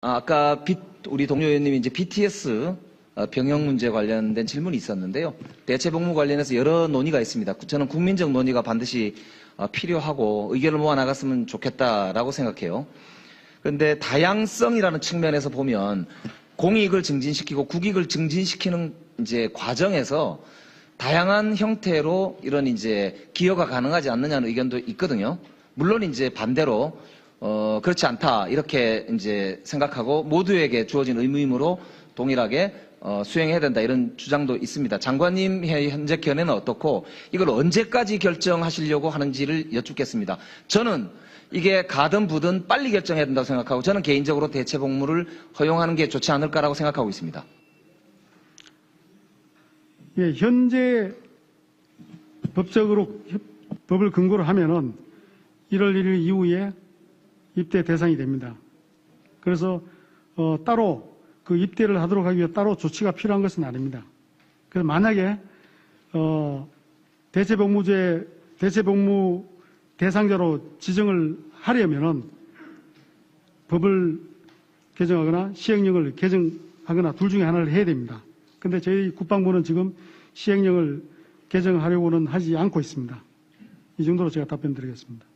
아, 아까 비- 우리 동료 의원님이 이제 BTS 어, 병역 문제 관련된 질문이 있었는데요. 대체 복무 관련해서 여러 논의가 있습니다. 저는 국민적 논의가 반드시 어, 필요하고 의견을 모아 나갔으면 좋겠다라고 생각해요. 그런데 다양성이라는 측면에서 보면 공익을 증진시키고 국익을 증진시키는 이제 과정에서 다양한 형태로 이런 이제 기여가 가능하지 않느냐는 의견도 있거든요. 물론 이제 반대로 어 그렇지 않다 이렇게 이제 생각하고 모두에게 주어진 의무임으로 동일하게 어, 수행해야 된다 이런 주장도 있습니다. 장관님의 현재 견해는 어떻고 이걸 언제까지 결정하시려고 하는지를 여쭙겠습니다. 저는 이게 가든 부든 빨리 결정해야 된다고 생각하고 저는 개인적으로 대체 복무를 허용하는 게 좋지 않을까라고 생각하고 있습니다. 예, 현재 법적으로 협- 법을 근거로 하면은 1월 1일 이후에 입대 대상이 됩니다. 그래서 어, 따로 그 입대를 하도록 하기 위해 따로 조치가 필요한 것은 아닙니다. 그래서 만약에 어, 대체복무제 대체복무 대상자로 지정을 하려면은 법을 개정하거나 시행령을 개정하거나 둘 중에 하나를 해야 됩니다. 근데 저희 국방부는 지금 시행령을 개정하려고는 하지 않고 있습니다. 이 정도로 제가 답변 드리겠습니다.